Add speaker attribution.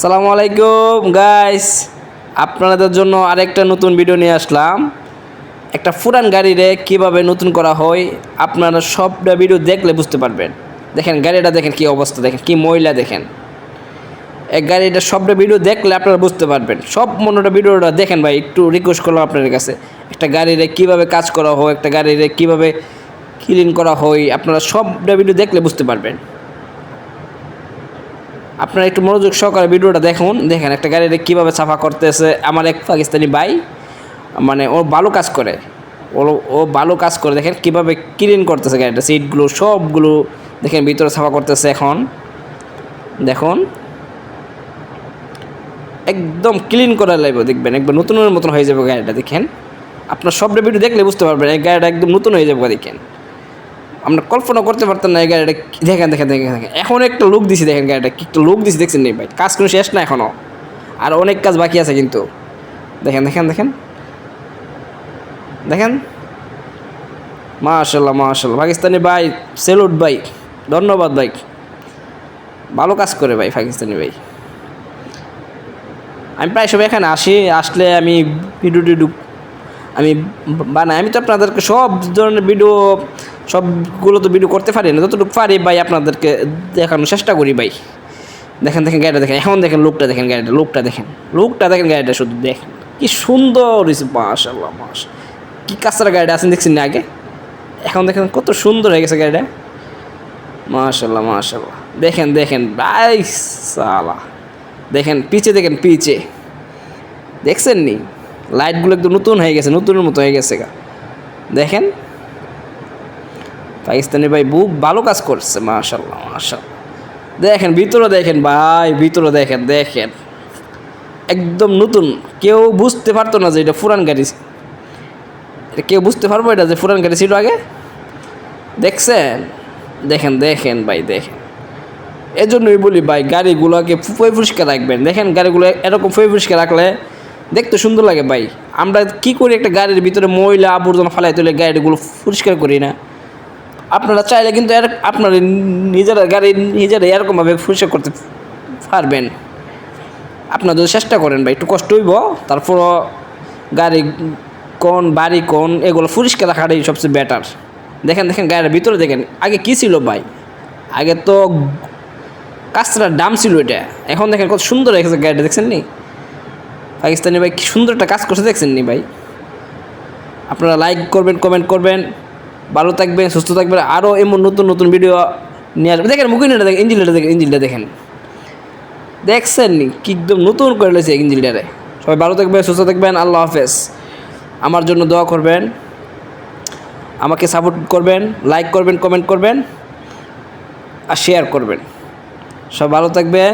Speaker 1: সালামু আলাইকুম গাইস আপনাদের জন্য আরেকটা নতুন ভিডিও নিয়ে আসলাম। একটা পুরান গাড়িরে কীভাবে নতুন করা হয়, আপনারা সবটা ভিডিও দেখলে বুঝতে পারবেন। দেখেন, গাড়িটা দেখেন কি অবস্থা, দেখেন কি ময়লা, দেখেন। এই গাড়িটা সবটা ভিডিও দেখলে আপনারা বুঝতে পারবেন। সব মনোটা ভিডিওটা দেখেন ভাই, একটু রিকোয়েস্ট করলাম আপনাদের কাছে। একটা গাড়িরে কীভাবে কাজ করা হয়, একটা গাড়িরে কীভাবে ক্লিন করা হয়, আপনারা সবটা ভিডিও দেখলে বুঝতে পারবেন। আপনারা একটু মনোযোগ সহকারে ভিডিওটা দেখুন। দেখেন একটা গাড়িটা কীভাবে সাফা করতেছে। আমার এক পাকিস্তানি ভাই মানে ও ভালো কাজ করে। ও ও ভালো কাজ করে। দেখেন কীভাবে ক্লিন করতেছে গাড়িটা সিটগুলো সবগুলো দেখেন ভিতরে সাফা করতেছে এখন। দেখুন। একদম ক্লিন করা লাগবে, দেখবেন। একবার নতুনের মতন হয়ে যাবে গাড়িটা, দেখেন। আপনার সবটা ভিডিও দেখলে বুঝতে পারবেন, এই গাড়িটা একদম নতুন হয়ে যাবে, দেখেন। আমরা কল্পনা করতে পারতাম না এই গাড়িটা দেখেন দেখেন দেখেন দেখেন। এখন একটা লুক দিছি, দেখেন গাড়িটা কি একটা লুক দিছি, দেখছেন নেই ভাই? কাজ কোনো শেষ না এখনও আর অনেক কাজ বাকি আছে কিন্তু। দেখেন দেখেন দেখেন। দেখেন। মাশাল্লাহ মাশাল্লাহ পাকিস্তানি ভাই সেলুট ভাই। ধন্যবাদ ভাই। ভালো কাজ করে ভাই পাকিস্তানি ভাই। আমি প্রায় সময় এখানে আসি, আসলে আমি ভিডিও টিডিও আমি বানাই। আমি তো আপনাদেরকে সব ধরনের ভিডিও সবগুলো তো ভিডিও করতে পারি না, যতটুকু পারি ভাই আপনাদেরকে দেখানোর চেষ্টা করি ভাই। দেখেন দেখেন গাড়িটা দেখেন, এখন দেখেন লোকটা দেখেন গাড়িটা লোকটা দেখেন লোকটা দেখেন গাড়িটা শুধু দেখেন। কি সুন্দর হয়েছে মাশাল্লাহ মাস কি কাঁচরা গাড়িটা আছেন দেখছেন না আগে? এখন দেখেন কত সুন্দর হয়ে গেছে গাড়িটা। মাশাল্লাহ মাশাল্লাহ দেখেন দেখেন, ভাই সালা। দেখেন, পিছে দেখেন, পিছে। দেখছেন নি লাইটগুলো একদম নতুন হয়ে গেছে, নতুনের মতো হয়ে গেছে গা। দেখেন। পাকিস্তানি ভাই বুক ভালো কাজ করছে মাশাল্লাহ মাশাল্লাহ দেখেন, ভিতরে দেখেন ভাই, ভিতরে দেখেন দেখেন। একদম নতুন। কেউ বুঝতে পারতো না যে এটা পুরান গাড়ি কেউ বুঝতে পারব এটা যে পুরান গাড়ি ছিল আগে? দেখছেন? দেখেন দেখেন ভাই, দেখেন। এজন্যই বলি ভাই, গাড়িগুলোকে ফুয়ে পরিষ্কার রাখবেন। দেখেন, গাড়িগুলো এরকম ফুয়ে পরিষ্কার রাখলে দেখতে সুন্দর লাগে ভাই। আমরা কি করি একটা গাড়ির ভিতরে ময়লা আবর্জনা ফালাই তুলে গাড়িগুলো পরিষ্কার করি না? আপনারা চাইলে কিন্তু আপনারা নিজেরা গাড়ি নিজেরা এরকমভাবে পরিষ্কার করতে পারবেন। আপনারা যদি চেষ্টা করেন ভাই, একটু কষ্ট হইব তারপর গাড়ি কোন, বাড়ি কোন, এগুলো পরিষ্কার রাখাটাই সবচেয়ে বেটার দেখেন দেখেন, গাড়ির ভিতরে দেখেন, আগে কী ছিল ভাই? আগে তো কাঁচরার দাম ছিল এটা। এখন দেখেন কত সুন্দর রেখেছে গাড়িটা, দেখছেন নি? পাকিস্তানি ভাই কি সুন্দর একটা কাজ করছে, দেখছেন নি ভাই? আপনারা লাইক করবেন কমেন্ট করবেন। ভালো থাকবেন সুস্থ থাকবেন আরও এমন নতুন নতুন ভিডিও নিয়ে আসবেন দেখেন মুখিনটা দেখেন, ইঞ্জিনটা দেখেন ইঞ্জিনটা দেখেন। দেখছেন কি একদম নতুন করে লেছে ইঞ্জিনটারে। সবাই ভালো থাকবেন, সুস্থ থাকবেন, আল্লাহ হাফেজ। আমার জন্য দোয়া করবেন, আমাকে সাপোর্ট করবেন লাইক করবেন কমেন্ট করবেন, আর শেয়ার করবেন। সব ভালো থাকবেন।